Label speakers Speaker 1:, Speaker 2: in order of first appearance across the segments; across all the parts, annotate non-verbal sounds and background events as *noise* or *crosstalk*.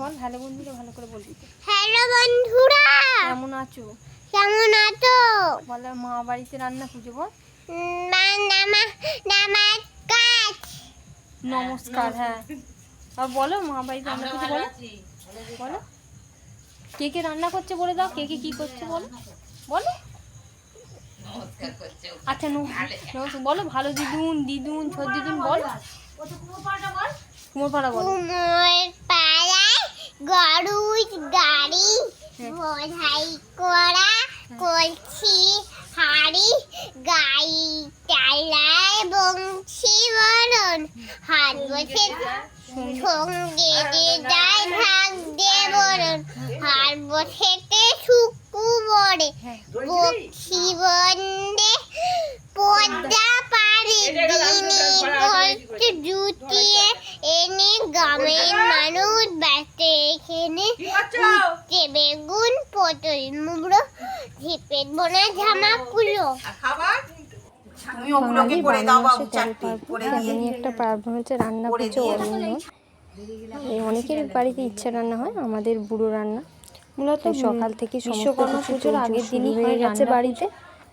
Speaker 1: বল hello বন্ধুরা ভালো করে বলবি।
Speaker 2: হ্যালো বন্ধুরা।
Speaker 1: কেমন আছো?
Speaker 2: কেমন আছো?
Speaker 1: বলে মা বাড়িতে রান্না পুজো বল। নমস্কার হ্যাঁ। আর বলো মা বাড়িতে রান্না পুজো বলো। বলো। কে কে রান্না করছে বলে দাও কে কে কি করছে বলো। বলো। আচ্ছা নো নমস্কার বলো। ভালো দিদুন দিদুন ছোট দিদুন বল। কুমোরপাড়া বলো।
Speaker 2: কুমোর পাড়ায় গরুর গাড়ি। বোঝাই করা কলছি, হাড়ি, গাই চালায় বংশী বরণ হাত বসে সঙ্গে যে যায় ভাগ দে বরণ হাত বসেতে শুকু বড়ে বক্সি বন্দে পদ্মা পারে দিনে জুটিয়ে এনে ব্যস্ত বেগুন পটল মুগড়ো ঝিপের বোনা জামা কুলো
Speaker 3: তুমি ওগুলোকে করে দাও বাবু চারটে করে দিয়ে
Speaker 1: তেমনই একটা পার্বণ হচ্ছে রান্না এই অনেকের বাড়িতে ইচ্ছা রান্না হয় আমাদের বুড়ো রান্না। মূলত সকাল থেকে বিশ্বকর্মা পুজোর আগের দিনই হয়ে গেছে বাড়িতে।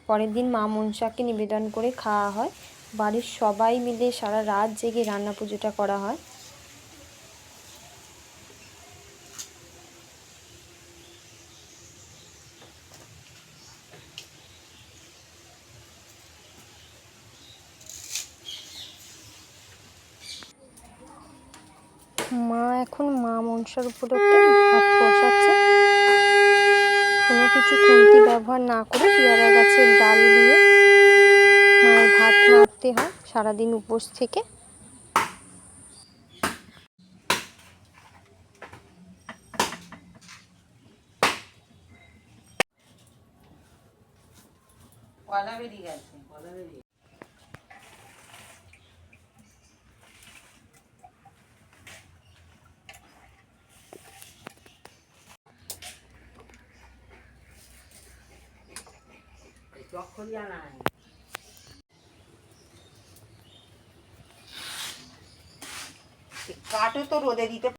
Speaker 1: পরের দিন মা মনসাকে নিবেদন করে খাওয়া হয়। বাড়ির সবাই মিলে সারা রাত জেগে রান্না পুজোটা করা হয়। মা এখন মা মনসার উপলক্ষে ভাত বসাচ্ছে। কোনো কিছু খুন্তি ব্যবহার না করে পেয়ারা গাছের ডাল দিয়ে মায়ের ভাত নাড়তে হয় সারাদিন উপোস থেকে।
Speaker 3: কলা বেরিয়ে গেছে, কলা বেরিয়ে কাঠও তো রোদে দিতে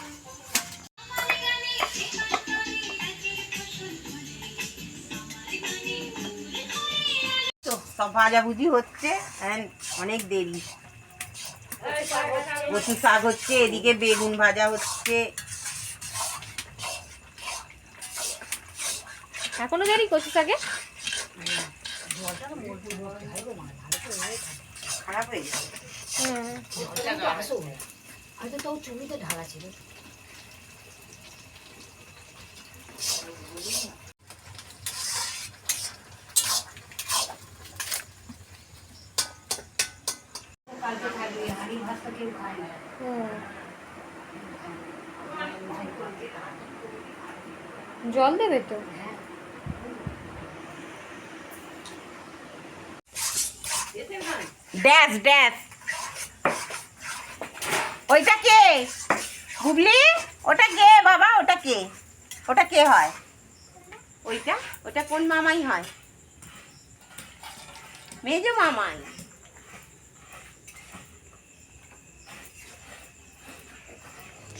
Speaker 3: সব ভাজাভুজি হচ্ছে অনেক দেরি। কচু শাক হচ্ছে এদিকে বেগুন ভাজা হচ্ছে।
Speaker 1: এখনও দেরি কচু শাকে?
Speaker 3: খারাপ হয়ে গেছে।
Speaker 1: হুম। হুম। জল দেবে তো?
Speaker 3: ড্যাশ ড্যাশ ওইটা কে? গুবলি ওটা কে বাবা? ওটা কে? ওটা কে হয়? ওইটা? ওটা কোন মামাই হয়? মেজ মামাই।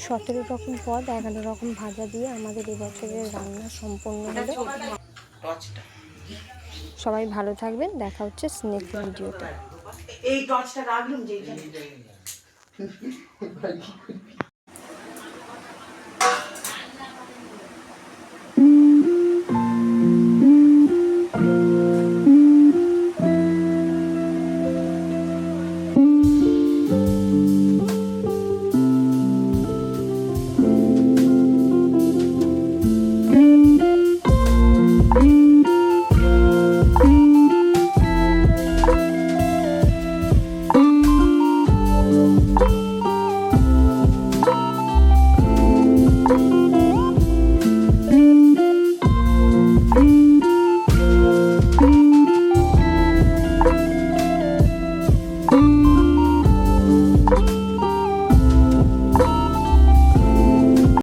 Speaker 1: সতেরো রকম পদ এগারো রকম ভাজা দিয়ে আমাদের এবছরের রান্না সম্পূর্ণ হলো। সবাই ভালো থাকবেন দেখা হচ্ছে স্নেক ভিডিওতে।
Speaker 3: এই টর্চটা রাখলাম যে *laughs*